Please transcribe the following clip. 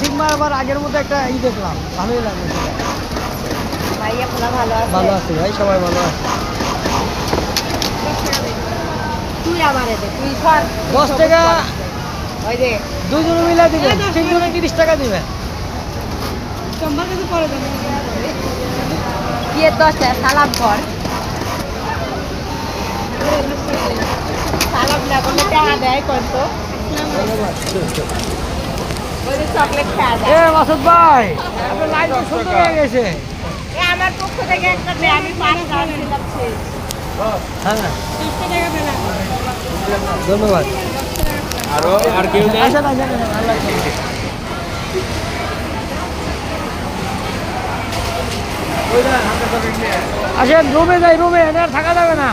Sigma আবার আগের মতো একটা ই দেখলাম ভালোই লাগল। ভালো আছে ভালো আছে ভাই সবাই ভালো আছে? দশ টাকা দুজনে মিলে দিবেন তিনজনে তিরিশ টাকা দিবেন দিয়ে দশ টাকা সালাদ কর। সালাদ না করলে টাকা দেয় কত যে চকলেট খাওয়া এ মাসুদ ভাই আপনার লাইন সুন্দর হয়ে গেছে। এ আমার পক্ষ থেকে একটা দে আমি পাঁচ টাকা দিলাম শেষ। ধন্যবাদ। আরও আর কেউ নেই? আসেন আসেন আসেন, আসেন রুমে যাই রুমে এনে আর থাকা যাবে না।